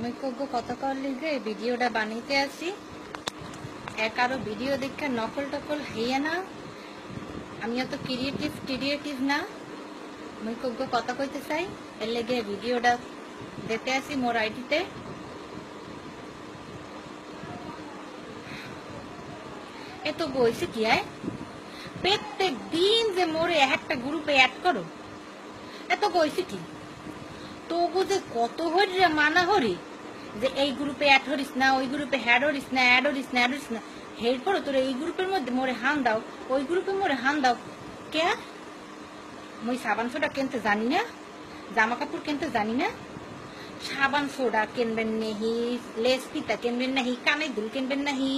কগ্য কতকাল লিগে এই ভিডিওটা বানাইতে আসি। এক আরও ভিডিও দেখে নকল টকল হইয়া না। আমি অত ক্রিয়েটিভ ক্রিয়েটিভ না। কগ্য কথা কইতে চাই, এর লেগে ভিডিওটা দিতে আসি মোর আইডিতে। এত বইছে কি আয়? প্রত্যেক দিন যে মোরে একটা গ্রুপে অ্যাড করো। এত কইছে কি? তবু যে কত হরি রে মানা হরি? যে এই গ্রুপে অ্যাড হরিস না, ওই গ্রুপে হ্যাড হরিস না, অ্যাড হরিস না, অ্যাড হরিস না। হেড করো তোর এই গ্রুপের মধ্যে মোরে হান দাও, ওই গ্রুপে মোরে হান দাও। কে? মুই সাবান সোডা কিনতে জানি না, জামা কাপড় কিনতে জানি না। সাবান সোডা কিনবেন নাহি, লেস পিতা কিনবেন নাহি, কানে দুল কিনবেন নাহি,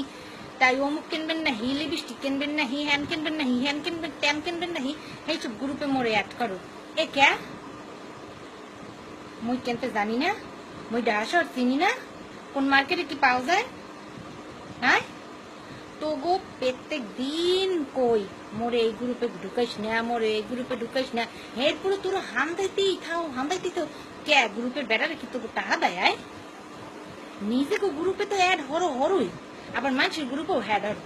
তাই অমুক কিনবেন নাহি, লিপস্টিক কিনবেন নাহি হ্যান কিনবেন নাহি হ্যান কিনবেন ট্যান কিনবেন নাহি, এইসব গ্রুপে মোরে অ্যাড করো। এ কে? মুই কিনতে জানি না মুই ডাশর চিনি না কোন মার্কেটে কি পাওয়া যায় হ্যাঁ তবু প্রত্যেক দিন কই মোরে এই গ্রুপে ঢুকাইস না মোরে এই গ্রুপে ঢুকাইস না এরপরে তোর হান দাইতেই থাও হান দাইতেই তো কে গ্রুপের বেটারে কি তোকে টাকা দেয় আয় নিজেকে গ্রুপে তো অ্যাড হরো হরই আবার মানুষের গ্রুপেও হ্যাড হরো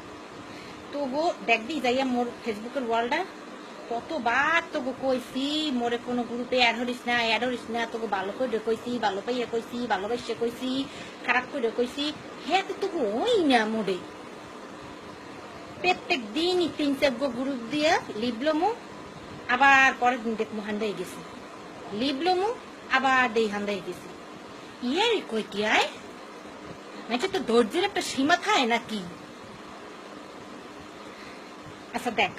তবু দেখবি যাইয়া মোর ফেসবুকের ওয়ালটা কতবার তোকে কইছি, মোরে কোনো গ্রুপে অ্যাড হরিস না অ্যাড হরিস না, তোকে ভালো করে কইছি, ভালো পাইয়া কইছি ভালোবাসে কইছি, খারাপ করে কইছি হ্যাঁ তো তোকে ওই না মোরে। প্রত্যেক দিনই তিন চার গ্রুপ দিয়ে লিবলমু আবার পরের দিন দেখমু হান্দাই গেছি। লিবলমু আবার দেই হান্দাই গেছি। ইয়ার কই কি আয়? নাকি তো ধৈর্যের একটা সীমা থাকে নাকি? আচ্ছা দেখ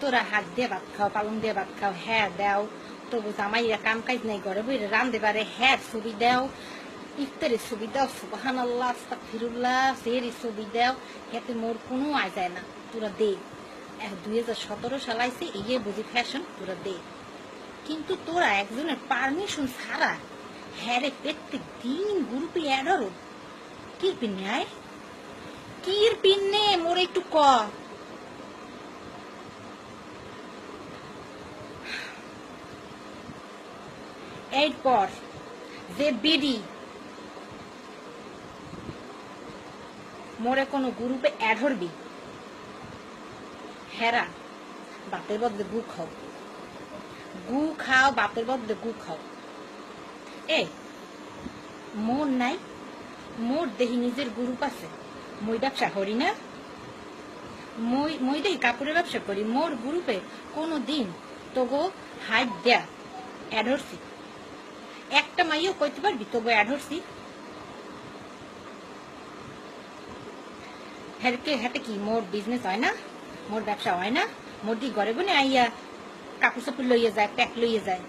তোরা হাত দিয়ে ভাত খাও পালন দিয়ে ভাত খাও হ্যাঁ দাও। তবু জামাইরা কাম কাজ নাই, ঘরে বইরে রান্ধতে পারে হ্যাঁ ছবি দাও। ইফতারের ছবি দাও সুবাহান আল্লাহ ফিরুল্লাহ সেরি ছবি দাও। এতে মোর কোনো আয় যায় না, তোরা দে। দুই হাজার সতেরো সাল আইসে ইয়ে বুঝি ফ্যাশন তোরা দে। কিন্তু তোরা একজনের পারমিশন ছাড়া হ্যাঁ রে প্রত্যেক দিন গ্রুপে অ্যাডারো কি পিনে আয় কির পিনে মোর একটু ক। এরপর যে বিডি মোরে কোনো গ্রুপে অ্যাড হরবি, হেরা বাপের বদলে গু খাও। গু খাও, বাপের বদলে গু খাও। এ, মোর নাই, মোর দেহি নিজের গ্রুপ আছে। মই ব্যবসা করি না। মই মই দেহি কাপড়ের ব্যবসা করি। মোর গ্রুপে কোনো দিন তোগো হাইট দেয়া অ্যাড হরছি। একটা মাইও কইতে পারবি? তবু অ্যাড হরছি হেরকে হেতে কি? মোর বিজনেস হয় না? মোর ব্যবসা হয় না? মোর দি ঘরে বনে আইয়া কাপড় চাপড় লইয়া যায়, প্যাক লইয়া যায়?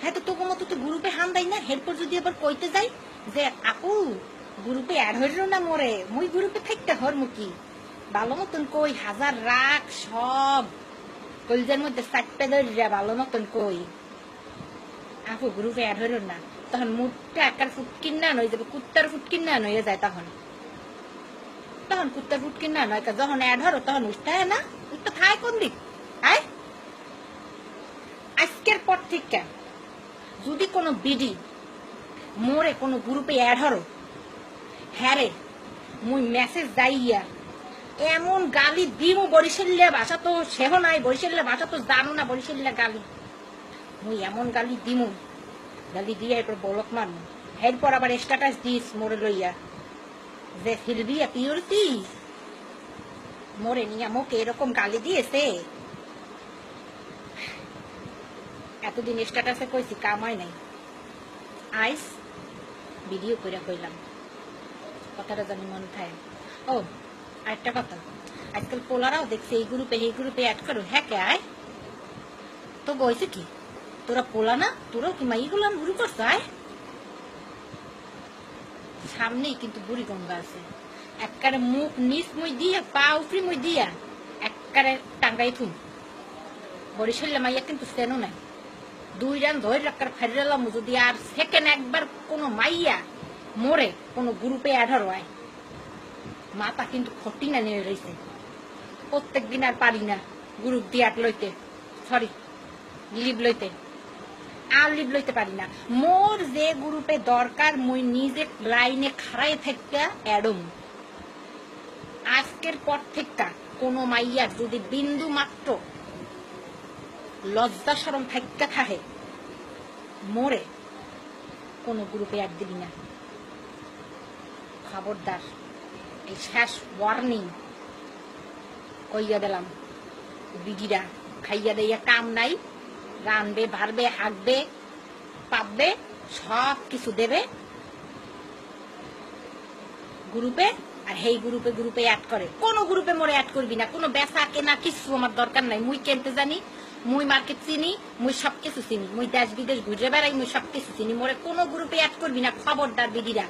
হ্যাঁ তো তোকে মতো তো গ্রুপে হান দেয় না? এরপর যদি আবার কইতে যাই যে, আপু, গ্রুপে অ্যাড হইল না মোরে? মুই গ্রুপে থাকতে হর মুকি ভালো মতন কই, হাজার রাখ সব। কলজার মধ্যে চারটে ধরিয়া ভালো মতন কই। আপু গ্রুপে অ্যাড হইল না। তখন মুখটা একার ফুটকিন না হয়ে যাবে কুত্তার ফুটকিন না হয়ে যায় তখন। তখন কুত্তার ফুটকিন না নয় যখন অ্যাড হরো, তখন উঠতে না, উঠতে থায় কোন দিক? আয়। আজকের পর থেকে যদি কোনো বিডি মোরে কোনো গ্রুপে অ্যাড হরো হ্যাঁ রে, মুই মেসেজ যাইয়া এমন গালি দিমু বরিশাল্লা ভাষা তো সেহ নাই বরিশাল্লা ভাষা তো জানো না বরিশাল্লা গালি। মুই এমন গালি দিমু, গালি দিয়ে এরপর বলক মারমু। এরপর আবার স্ট্যাটাস দিস মোরে লইয়া, যে ফিরবিয়া পিওরতি মোরে নিয়ে মোকে এরকম গালি দিয়েছে। এতদিন স্ট্যাটাসে কইছি কামাই নাই। আইস ভিডিও করে কইলাম। কথাটা জানি মনে থাকে ও, আরেকটা কথা। আজকাল পোলারাও দেখছে এই গ্রুপে এই গ্রুপে অ্যাড করো। হ্যাঁ কে আয়? তো বইছে কি? তোরা পোলা না, তোরাও কি মাই গুলাম গুরু করছ সামনেই কিন্তু বুড়ি গঙ্গা আছে। একবারে মুখ নিচ মই দিয়া, পা উপরি মই দিয়া একবারে টাঙ্গাই থুম। বরিশাল্লা মাইয়া কিন্তু সেনো নাই। দুই রান ধরে রাখার ফেরালাম যদি আর সেকেন্ড একবার কোনো মাইয়া মরে, কোনো গ্রুপে অ্যাডার হয় মাথা কিন্তু খটি না নিয়ে রয়েছে প্রত্যেক দিন আর পারি না গ্রুপ দিয়ে আট লইতে। সরি লিভ লইতে। আর লইতে পারি না। মোর যে গ্রুপে দরকার, মুই নিজে লাইনে খাড়াই থাকতে অ্যাডম। আজকের পর থেকে কোনো মাইয়ার যদি বিন্দু মাত্র লজ্জা সরম থাকতে থাকে, মোরে কোনো গ্রুপে অ্যাড দিবি না। খবরদার, এই শেষ ওয়ার্নিং কইয়া দিলাম। বিডিরা খাইয়া দেইয়া কাম নাই। রানবে ভারবে, হাঁকবে, পাববে, সব কিছু দেবে গ্রুপে, আর হেই গ্রুপে গ্রুপে অ্যাড করে। কোন গ্রুপে মোরে অ্যাড করবি না। কোনো বেচা কেনা কিছু আমার দরকার নাই। মুই কেনতে জানি, মুই মার্কেট চিনি, মুই সব কিছু চিনি। মুই দেশ বিদেশ ঘুরে বেড়াই, মুই সব কিছু চিনি। মোরে কোনো গ্রুপে অ্যাড করবি না, খবরদার বিডিরা